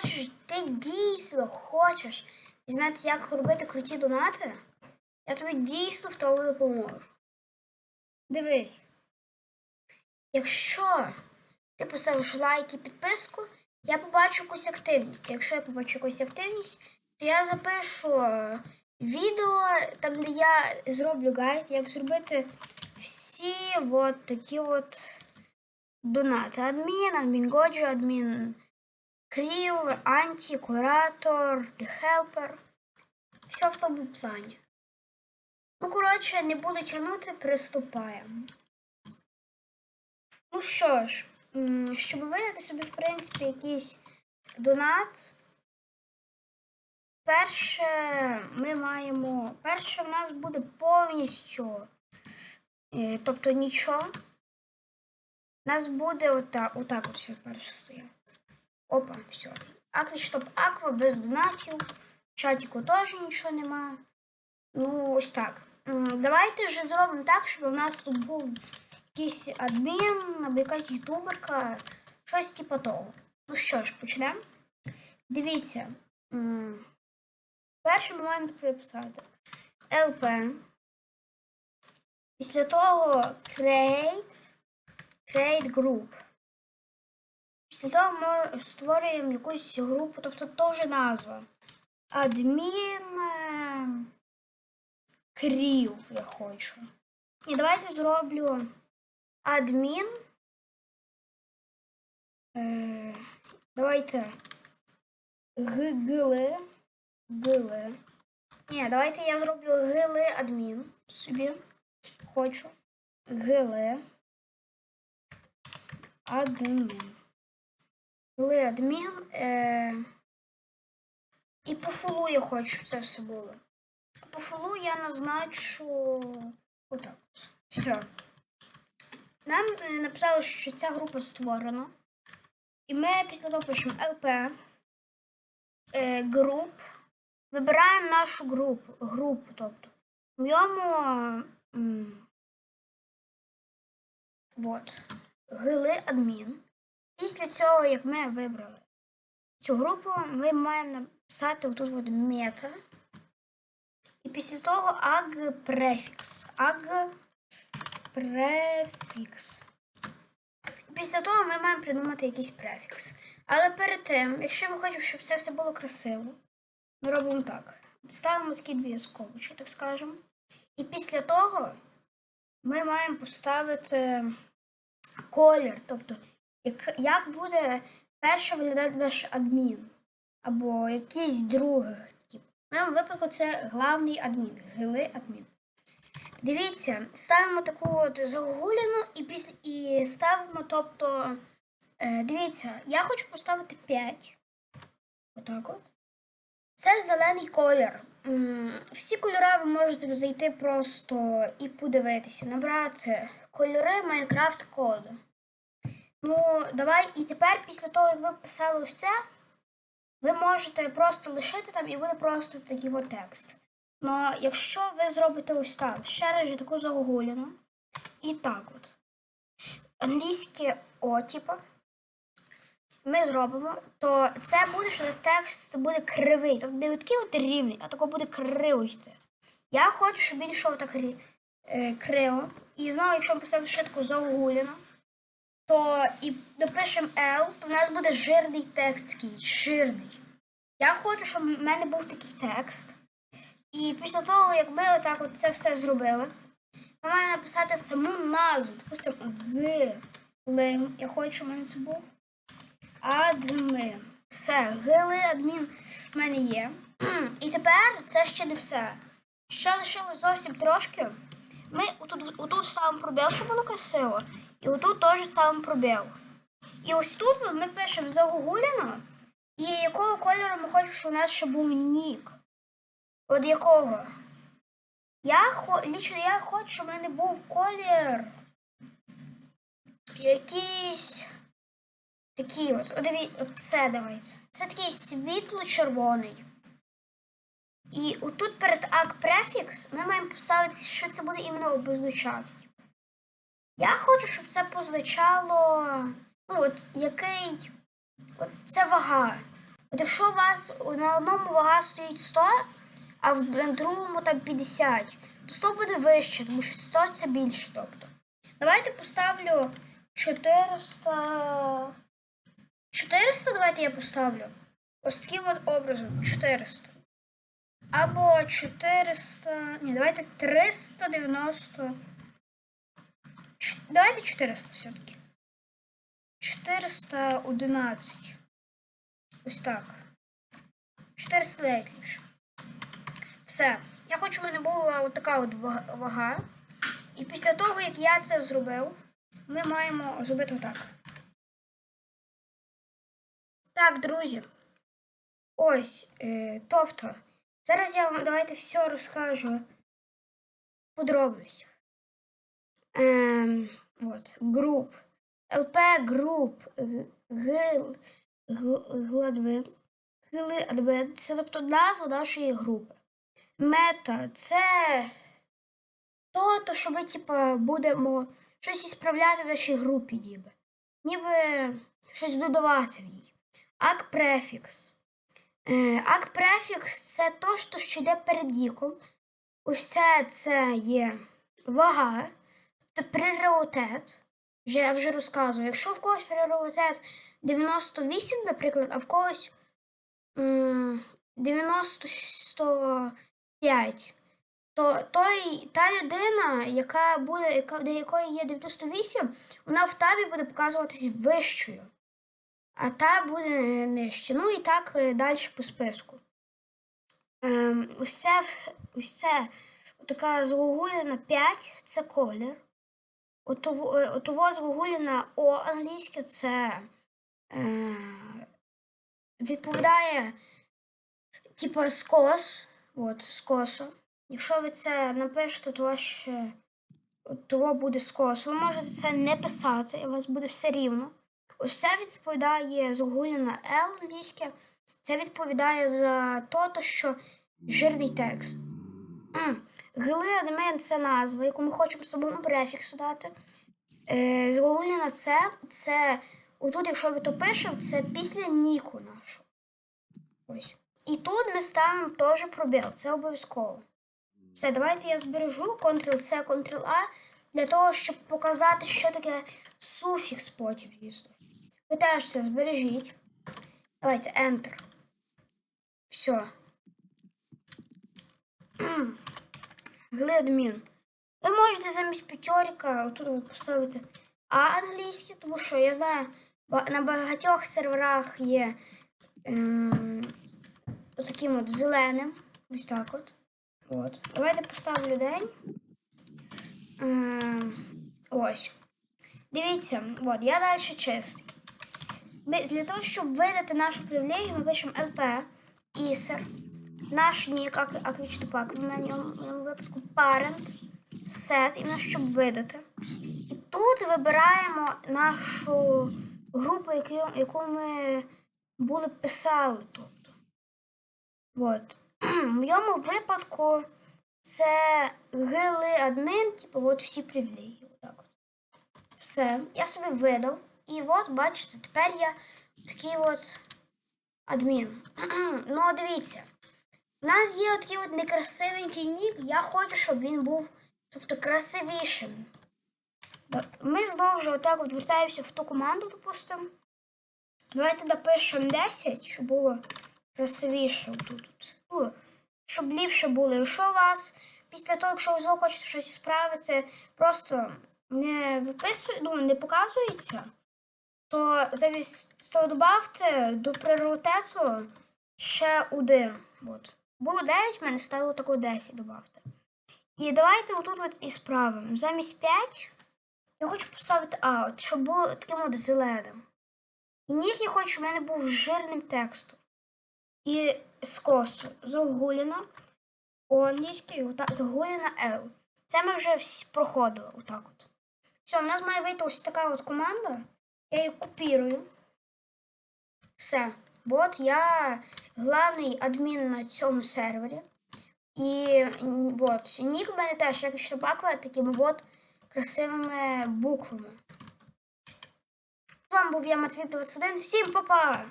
хочеш, ти дійсно хочеш дізнатися, як робити круті донати, я тобі дійсно в тому допоможу. Дивись. Якщо ти поставиш лайк і підписку, я побачу якусь активність. Якщо я побачу якусь активність, то я запишу е, відео, там, де я зроблю гайд, як зробити всі от такі от донати. Адмін, адмін Годжо, адмін Крів, Анті, Куратор, Helper. Все в тому плані. Ну, коротше, не буду тягнути, приступаємо. Ну що ж, щоб видати собі, в принципі, якийсь донат. Перше, ми маємо. Перше в нас буде повністю. е, Тобто нічого. У нас буде отак, отак от все перше стояти. Опа, все. Аквіштоп Аква без донатів. В чатіку теж нічого нема. Ну, ось так. Давайте же зробимо так, щоб у нас тут був якийсь адмін або якась ютуберка, щось типу того. Ну що ж, почнемо. Дивіться. Перший маємо приписати LP. Після того create, create group. Після того ми створюємо якусь групу, тобто теж назва. Адмін е, крів я хочу. І давайте зроблю адмін. Е, давайте ггли. Гили. Ні, давайте я зроблю гили адмін собі. Хочу. Гили. Адмін. Гили адмін. Е... І по фулу я хочу, щоб це все було. По фулу я назначу отак. Все. Нам е, написали, що ця група створена. І ми після того пишемо LP. Е, груп. Вибираємо нашу групу. групу тобто. В ньому м, от, гили адмін. Після цього, як ми вибрали цю групу, ми маємо написати отут от мета. І після того ag префікс. Ag префікс. Після того ми маємо придумати якийсь префікс. Але перед тим, якщо ми хочемо, щоб це все було красиво, ми робимо так. Ставимо такі дві скобочки, так скажемо. І після того ми маємо поставити колір. Тобто, як, як буде перше виглядати наш адмін. Або якийсь другий. тип. В моєму випадку це главний адмін, гили адмін. Дивіться, ставимо таку от загугліну і після і ставимо, тобто, е, дивіться, я хочу поставити 5. Отак от. Це зелений колір. Всі кольори ви можете зайти просто і подивитися, набрати кольори Minecraft коду. Ну, давай, і тепер, після того, як ви писали ось це, ви можете просто лишити там і буде просто такий от текст. Ну, якщо ви зробите ось так, ще раз же таку загугліну, і так от. Англійське О, типу, ми зробимо, то це буде, що текст буде кривий. Тобто не такий от рівний, а тако буде криво йти. Я хочу, щоб він йшов так е, криво. І знову, якщо ми поставимо ще таку загугліну, то і напишемо L, то в нас буде жирний текст такий, жирний. Я хочу, щоб в мене був такий текст. І після того, як ми отак от це все зробили, ми маємо написати саму назву. Допустимо, Гилим. Я хочу, щоб в мене це був адмін. Все, гили адмін в мене є. І тепер це ще не все. Ще лишилось зовсім трошки. Ми отут, отут ставимо пробіл, щоб було красиво. І отут теж ставимо пробіл. І ось тут ми пишемо загуглено, і якого кольору ми хочемо, щоб у нас ще був нік. От якого? Я лічно я хочу, щоб в мене був колір. Якийсь. Такий от. О, диві... це давайте. Це такий світло-червоний. І отут перед ак префікс ми маємо поставити, що це буде іменно обозначати. Я хочу, щоб це позначало. Ну, от який. От це вага. От якщо у вас на одному вага стоїть 100, а в другому там 50, то 100 буде вище, тому що 100 це більше. Тобто. Давайте поставлю 400. 400 давайте я поставлю. Ось таким от образом. 400. Або 400. Ні, давайте 390. Давайте 400 все-таки. 411. Ось так. 409 лише. Все. Я хочу, в мене була от така от вага. І після того, як я це зробив, ми маємо зробити отак. Так, друзі. Ось. Е, тобто, зараз я вам давайте все розкажу подробностях. Ем, от, груп. ЛП груп. гл- Гладви. Гили. Це тобто назва нашої групи. Мета це то, то що ми, типа, будемо щось ісправляти в нашій групі, ніби. Ніби щось додавати в ній. Ак префікс. Е, ак префікс це то, що йде перед ніком. Усе це є вага, тобто пріоритет. Вже я вже розказую. Якщо в когось пріоритет 98, наприклад, а в когось 95, то той, та людина, яка буде, яка, до якої є 98, вона в табі буде показуватись вищою, а та буде нижче. Ну і так е, далі по списку. Ем, це, ось така загогулена 5 це колір. Отово, е, отово загогулена О англійське це е, відповідає типу скос. От, скосо. Якщо ви це напишете, то ваше того буде скосо. Ви можете це не писати, і у вас буде все рівно. Ось це відповідає загогулена L англійське. Це відповідає за то, що жирний текст. Гли адмін це назва, яку ми хочемо самому префіксу дати. Е, Загогулена це, це отут, якщо ви то пишемо, це після ніку нашого. Ось. І тут ми ставимо теж пробіл, це обов'язково. Все, давайте я збережу Ctrl-C, Ctrl-A для того, щоб показати, що таке суфікс потім, звісно. Ви теж це збережіть. Давайте Enter. Все. Гледмін. Ви можете замість п'ятерика отут ви поставити А англійське, тому що я знаю, на багатьох серверах є ем, таким от зеленим. Ось так от. От. Давайте поставлю день. Ем, ось. Дивіться, от, я далі чистий. Для того, щоб видати нашу привілегію, ми пишемо LP, ISER, наш нік, аквічтупак, в моєму випадку parent, set, іменно щоб видати. І тут вибираємо нашу групу, яку, яку ми були писали. Тобто. От. В моєму випадку це гили адмін, типу, от всі привілегії. Отак от. Все, я собі видав. І от, бачите, тепер я такий от адмін. ну, дивіться. У нас є такий от некрасивенький нік. Я хочу, щоб він був тобто, красивішим. Ми знову ж отак от вертаємося в ту команду, допустимо. Давайте напишемо 10, щоб було красивіше тут. Щоб ліпше було. Якщо у вас після того, якщо ви хочете щось справити, просто не виписує, ну, не показується, то замість того додавте до пріоритету ще один. От. Було 9, в мене стало тако 10 додавте. І давайте отут от і справимо. Замість 5 я хочу поставити А, от, щоб було таким от зеленим. І нік я хочу, щоб в мене був жирним текстом. І скосу загуліна у англійській загуліна L. Це ми вже проходили отак от. Все, в нас має вийти ось така от команда. Я її копірую. Все. От я главний адмін на цьому сервері. І вот. нік в мене теж як собака такими вот красивими буквами. З вами був я Матвій 21. Всім па-па!